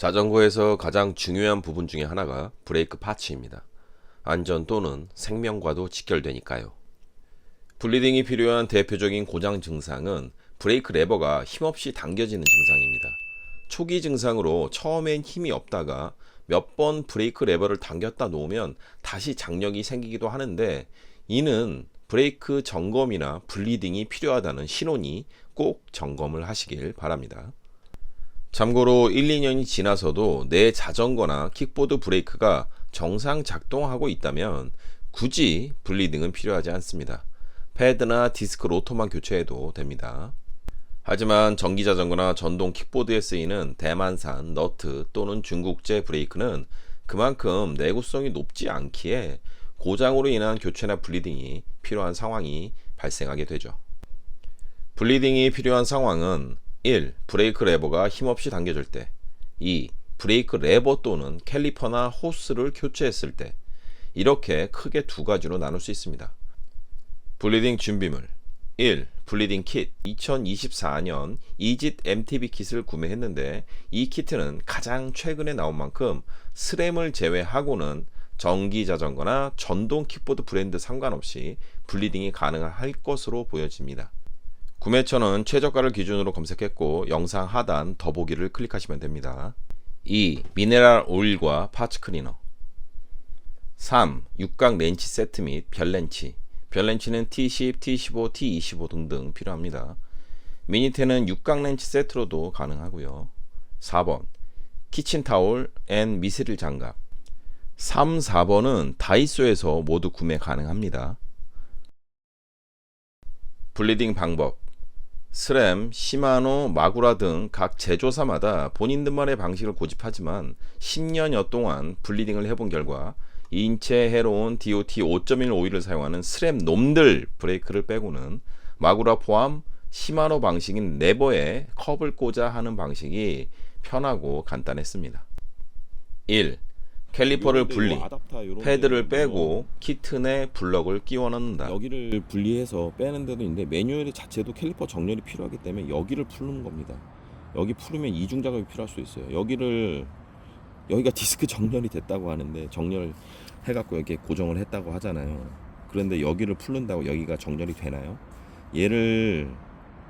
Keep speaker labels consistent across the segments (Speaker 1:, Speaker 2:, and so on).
Speaker 1: 자전거에서 가장 중요한 부분 중에 하나가 브레이크 파츠입니다. 안전 또는 생명과도 직결되니까요. 블리딩이 필요한 대표적인 고장 증상은 브레이크 레버가 힘없이 당겨지는 증상입니다. 초기 증상으로 처음엔 힘이 없다가 몇 번 브레이크 레버를 당겼다 놓으면 다시 장력이 생기기도 하는데 이는 브레이크 점검이나 블리딩이 필요하다는 신호니 꼭 점검을 하시길 바랍니다. 참고로 1, 2년이 지나서도 내 자전거나 킥보드 브레이크가 정상 작동하고 있다면 굳이 블리딩은 필요하지 않습니다. 패드나 디스크 로터만 교체해도 됩니다. 하지만 전기 자전거나 전동 킥보드에 쓰이는 대만산, 너트 또는 중국제 브레이크는 그만큼 내구성이 높지 않기에 고장으로 인한 교체나 블리딩이 필요한 상황이 발생하게 되죠. 블리딩이 필요한 상황은 1. 브레이크 레버가 힘없이 당겨질 때 2. 브레이크 레버 또는 캘리퍼나 호스를 교체했을 때 이렇게 크게 두 가지로 나눌 수 있습니다. 블리딩 준비물 1. 블리딩 킷 2024년 이짓 MTB 킷을 구매했는데 이 키트는 가장 최근에 나온 만큼 스램을 제외하고는 전기 자전거나 전동 킥보드 브랜드 상관없이 블리딩이 가능할 것으로 보여집니다. 구매처는 최저가를 기준으로 검색했고 영상 하단 더보기를 클릭하시면 됩니다. 2. 미네랄 오일과 파츠 클리너 3. 육각 렌치 세트 및 별 렌치 별 렌치는 T10, T15, T25 등등 필요합니다. 미니텐은 육각 렌치 세트로도 가능하고요. 4번 키친 타올 앤 미스릴 장갑 3, 4번은 다이소에서 모두 구매 가능합니다. 블리딩 방법 스램, 시마노, 마구라 등 각 제조사마다 본인들만의 방식을 고집하지만 10년여 동안 블리딩을 해본 결과 인체 해로운 DOT 5.1 오일을 사용하는 스램 놈들 브레이크를 빼고는 마구라 포함 시마노 방식인 레버에 컵을 꽂아 하는 방식이 편하고 간단했습니다. 1. 캘리퍼를 분리, 패드를 빼고 키트 내 블럭을 끼워 넣는다.
Speaker 2: 여기를 분리해서 빼는 데도 있는데 매뉴얼 자체도 캘리퍼 정렬이 필요하기 때문에 여기를 풀는 겁니다. 여기 풀으면 이중 작업이 필요할 수 있어요. 여기를 여기가 디스크 정렬이 됐다고 하는데 정렬 해갖고 여기에 고정을 했다고 하잖아요. 그런데 여기를 풀는다고 여기가 정렬이 되나요? 얘를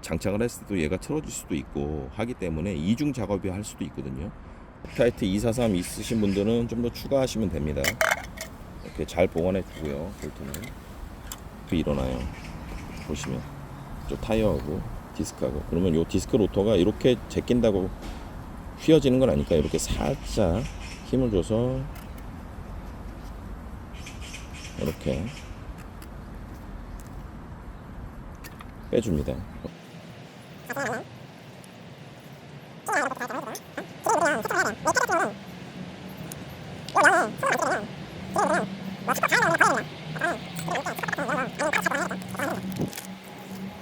Speaker 2: 장착을 했을 때도 얘가 틀어질 수도 있고 하기 때문에 이중 작업이 할 수도 있거든요. 타이트 243 있으신 분들은 좀 더 추가하시면 됩니다. 이렇게 잘 보관해 주고요. 볼트는 그 일어나요. 보시면 저 타이어하고 디스크하고 그러면 요 디스크 로터가 이렇게 제낀다고 휘어지는 건 아니까 이렇게 살짝 힘을 줘서 이렇게 빼줍니다.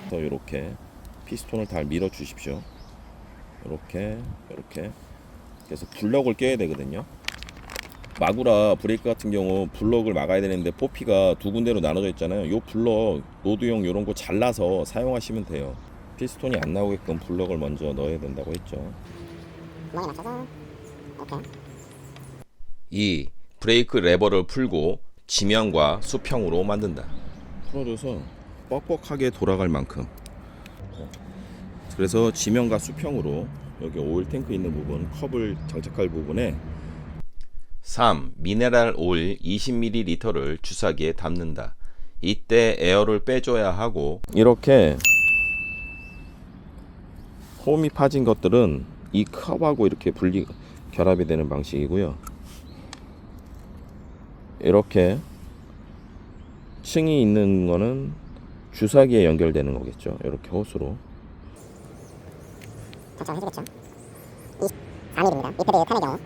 Speaker 2: 그래서 이렇게 피스톤을 잘 밀어 주십시오. 이렇게 이렇게 그래서 블럭을 껴야 되거든요. 마구라 브레이크 같은 경우 블럭을 막아야 되는데 포피가 두 군데로 나눠져 있잖아요. 요 블럭 로드용 요런 거 잘라서 사용하시면 돼요. 피스톤이 안 나오게끔 블럭을 먼저 넣어야 된다고 했죠.
Speaker 1: 2. 브레이크 레버를 풀고 지면과 수평으로 만든다.
Speaker 2: 풀어줘서 뻑뻑하게 돌아갈 만큼. 그래서 지면과 수평으로 여기 오일 탱크 있는 부분, 컵을 장착할 부분에
Speaker 1: 3. 미네랄 오일 20ml를 주사기에 담는다. 이때 에어를 빼줘야 하고
Speaker 2: 이렇게 홈이 파진 것들은 이 컵하고 이렇게 분리 결합이 되는 방식이고요. 이렇게 층이 있는 거는 주사기에 연결되는 거겠죠. 이렇게 호스로.
Speaker 3: 작성해주겠죠. 24mm입니다. 이 패드에 탄의 경우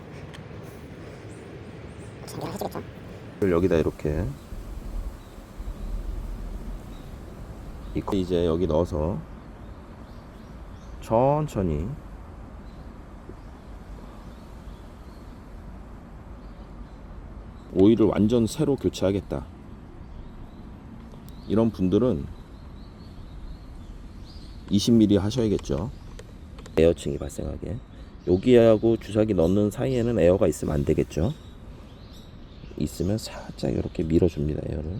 Speaker 3: 연결해주겠죠.
Speaker 2: 여기다 이렇게 이제 여기 넣어서 천천히 오일을 완전 새로 교체하겠다. 이런 분들은 20mm 하셔야겠죠. 에어층이 발생하게. 여기하고 주사기 넣는 사이에는 에어가 있으면 안 되겠죠. 있으면 살짝 이렇게 밀어줍니다. 에어를.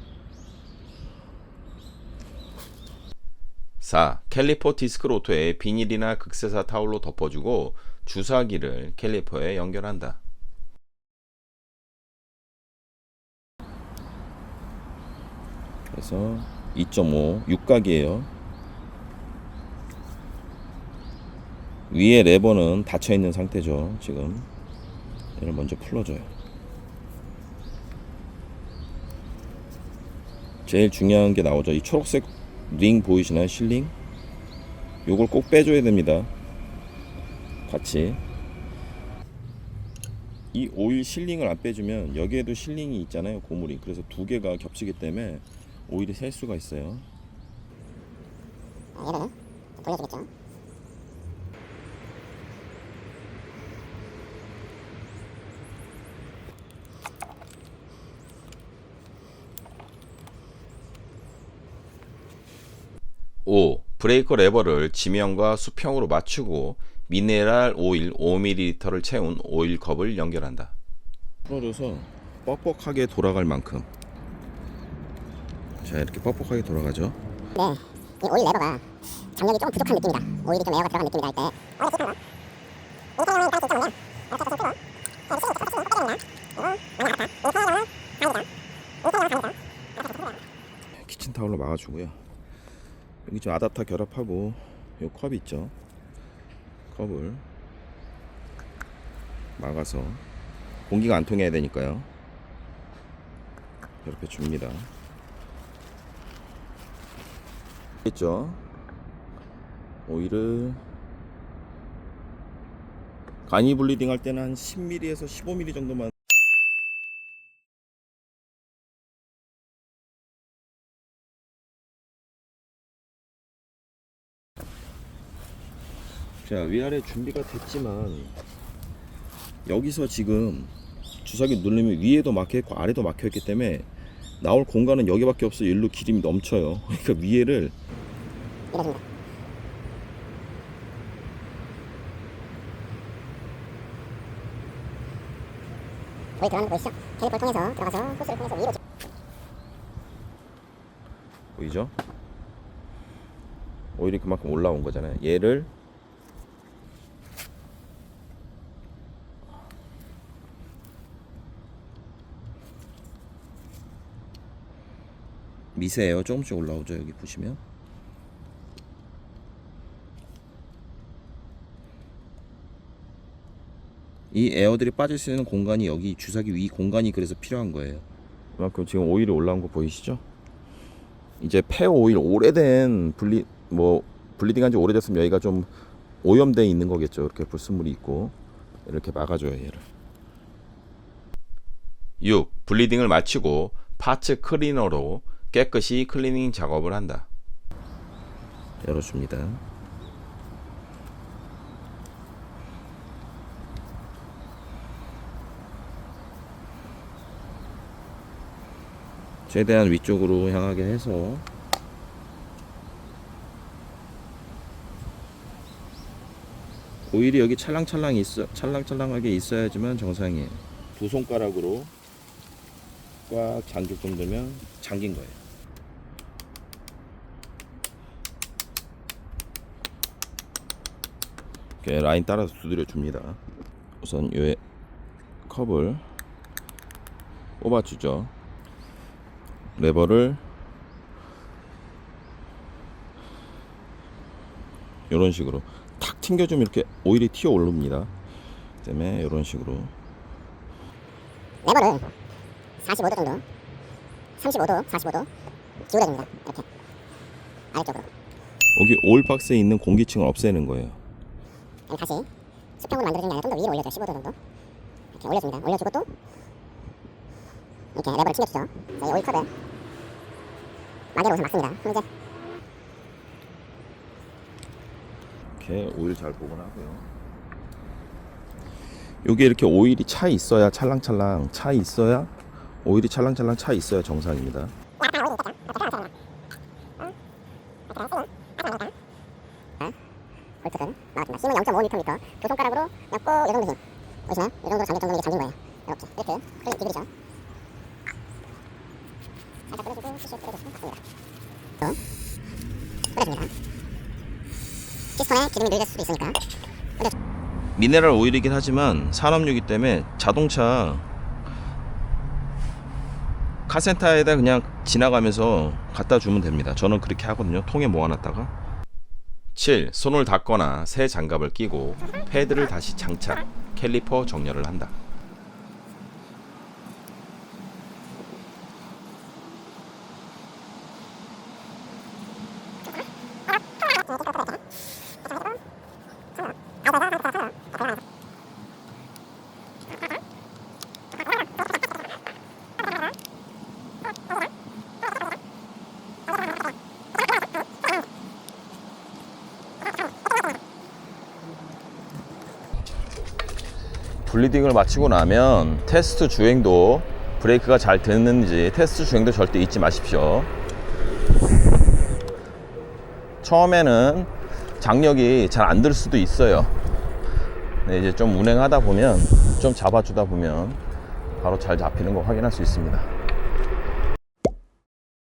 Speaker 1: 4. 캘리퍼 디스크 로터에 비닐이나 극세사 타올로 덮어주고 주사기를 캘리퍼에 연결한다.
Speaker 2: 그래서 2.5 육각이에요. 위에 레버는 닫혀 있는 상태죠. 지금 얘를 먼저 풀어줘요. 제일 중요한 게 나오죠. 이 초록색 링 보이시나요? 실링? 요걸 꼭 빼줘야 됩니다. 같이. 이 오일 실링을 안 빼주면 여기에도 실링이 있잖아요. 고무링. 그래서 두 개가 겹치기 때문에 오일이 셀 수가 있어요.
Speaker 3: 아, 얘를 좀 돌려주겠죠.
Speaker 1: 오 브레이크 레버를 지면과 수평으로 맞추고 미네랄 오일 5ml를 채운 오일 컵을 연결한다.
Speaker 2: 풀어줘서 뻑뻑하게 돌아갈 만큼. 자 이렇게 뻑뻑하게 돌아가죠.
Speaker 3: 네, 이 오일 레버가 장력이 좀 부족한 느낌이다. 오일이 좀 에어가 들어간 느낌이다 할 때.
Speaker 2: 키친타올로 막아주고요. 여기 좀 아답터 결합하고 요 컵 있죠. 컵을 막아서 공기가 안 통해야 되니까요. 이렇게 줍니다. 있죠. 오일을 간이 블리딩 할 때는 한 10mm에서 15mm 정도만. 자 위아래 준비가 됐지만 여기서 지금 주사기 누르면 위에도 막혀있고 아래도 막혀있기 때문에 나올 공간은 여기밖에 없어 일로 기름이 넘쳐요. 그러니까 위에를
Speaker 3: 밀어줍니다. 오일 들어가는 거 보이시죠? 캘리퍼를 통해서 들어가서 호스를 통해서 위로
Speaker 2: 보이죠? 오일이 그만큼 올라온 거잖아요 얘를 미세해요 조금씩 올라오죠 여기 보시면 이 에어들이 빠질 수 있는 공간이 여기 주사기 위 공간이 그래서 필요한 거예요 그만큼 지금 오일이 올라온 거 보이시죠? 이제 폐 오일 오래된 블리 뭐 블리딩한 지 오래됐으면 여기가 좀 오염돼 있는 거겠죠. 이렇게 불순물이 있고 이렇게 막아줘요 얘를.
Speaker 1: 6. 블리딩을 마치고 파츠 클리너로 깨끗이 클리닝 작업을 한다.
Speaker 2: 열어줍니다. 최대한 위쪽으로 향하게 해서 오일이 여기 찰랑찰랑 있어 찰랑찰랑하게 있어야지만 정상이에요. 두 손가락으로 꽉 잠길 정도면 잠긴 거예요. 이렇게 라인 따라서 두드려 줍니다. 우선 이 컵을 뽑아주죠. 레버를 이런 식으로 탁 튕겨주면 이렇게 오일이 튀어 오릅니다. 때문에 이런 식으로
Speaker 3: 레버를 45도 정도 35도 45도 기울여 줍니다. 이렇게 아래쪽으로.
Speaker 2: 여기 오일 박스에 있는 공기층을 없애는 거예요.
Speaker 3: 다시 수평으로 만들어준 게 아니라 좀 더 위로 올려줘요. 15도 정도. 이렇게 올려줍니다. 올려주고 또 이렇게 레버를 튕겨주죠. 자, 이 오일컵에 마개로 우선 막습니다 그럼 이제
Speaker 2: 이렇게 오일 잘 보관하고요. 여기 이렇게 오일이 차 있어야 찰랑찰랑 차 있어야 오일이 찰랑찰랑 차 있어야 정상입니다.
Speaker 3: 볼트를 막아줍니다 힘은 0.5Nm 두 손가락으로 그냥 보이시나요? 이 정도로 잠길 정도면 이게 잠긴 거예요. 이렇게 이렇게 클릭 디그리죠. 뿌려주고 티슈 뿌려주시면 됩니다. 또 뿌려줍니다. 피스톤에 기름이 늘릴 수도 있으니까
Speaker 1: 미네랄 오일이긴 하지만 산업유기 때문에 자동차 카센터에다 그냥 지나가면서 갖다 주면 됩니다. 저는 그렇게 하거든요. 통에 모아놨다가
Speaker 4: 7. 손을 닦거나 새 장갑을 끼고 패드를 다시 장착, 캘리퍼 정렬을 한다.
Speaker 1: 블리딩을 마치고 나면 테스트 주행도 브레이크가 잘 됐는지 테스트 주행도 절대 잊지 마십시오. 처음에는 장력이 잘 안 들 수도 있어요. 네, 이제 좀 운행하다 보면 좀 잡아주다 보면 바로 잘 잡히는 거 확인할 수 있습니다.